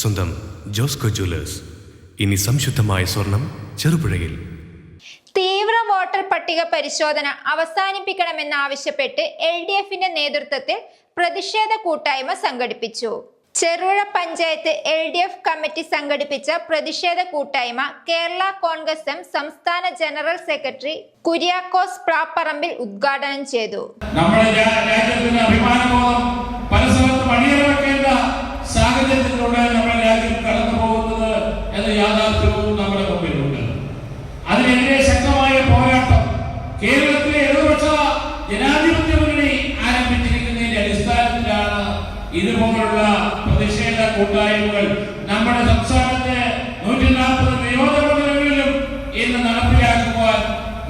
സ്വന്തം ജോസ്കോ ജ്വല്ലേഴ്സ്. ഇനി സംശുദ്ധമായ സ്വർണം ചെറുപുഴയിൽ. തീവ്ര വോട്ടർ പട്ടിക പരിശോധന അവസാനിപ്പിക്കണമെന്നാവശ്യപ്പെട്ട് എൽ ഡി എഫിന്റെ നേതൃത്വത്തിൽ പ്രതിഷേധ കൂട്ടായ്മ സംഘടിപ്പിച്ചു. Cherupuzha panchayat L D F committee സംഘടിപ്പിച്ച പ്രതിഷേധ കൂട്ടായ്മ കേരള കോൺഗ്രസ് എം സംസ്ഥാന ജനറൽ സെക്രട്ടറി കുര്യാക്കോസ് പ്രാപ്പറമ്പിൽ ഉദ്ഘാടനം ചെയ്തു. നമ്മുടെ അഭിമാനബോധം ജനാധിപത്യ മുന്നണി ആരംഭിച്ചിരിക്കുന്നതിന്റെ അടിസ്ഥാനത്തിലാണ് ഇതുപോലുള്ള പ്രതിഷേധ കൂട്ടായ്മകൾ. നമ്മുടെ സംസ്ഥാനത്തെ നൂറ്റി നാൽപ്പത് നിയോജകമണ്ഡലങ്ങളിലും ഇന്ന് നടപ്പിലാക്കുവാൻ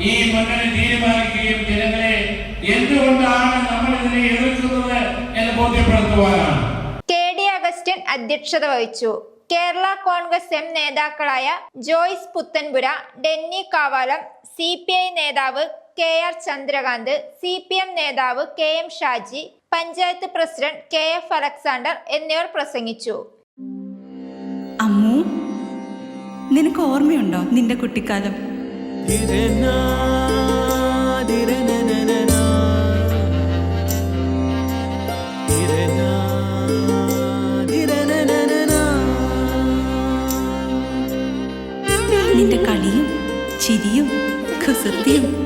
ഈ മുന്നണി തീരുമാനിക്കുകയും ജനങ്ങളെ എന്തുകൊണ്ടാണ് നമ്മൾ ഇതിനെ എതിർക്കുന്നത് എന്ന് ബോധ്യപ്പെടുത്തുവാനാണ്. കെ ഡി അഗസ്റ്റിൻ അധ്യക്ഷത വഹിച്ചു. കേരള കോൺഗ്രസ് എം നേതാക്കളായ Joyce Puthenpura Denny Kavalam C P I നേതാവ് K R Chandrakanth C P M നേതാവ് K M Shaji panchayat president K F Alexander എന്നിവർ പ്രസംഗിച്ചു. അമ്മു നിനക്ക് ഓർമ്മയുണ്ടോ നിന്റെ കുട്ടിക്കാലം? നിന്റെ കളിയും ചിരിയും കുസൃതിയും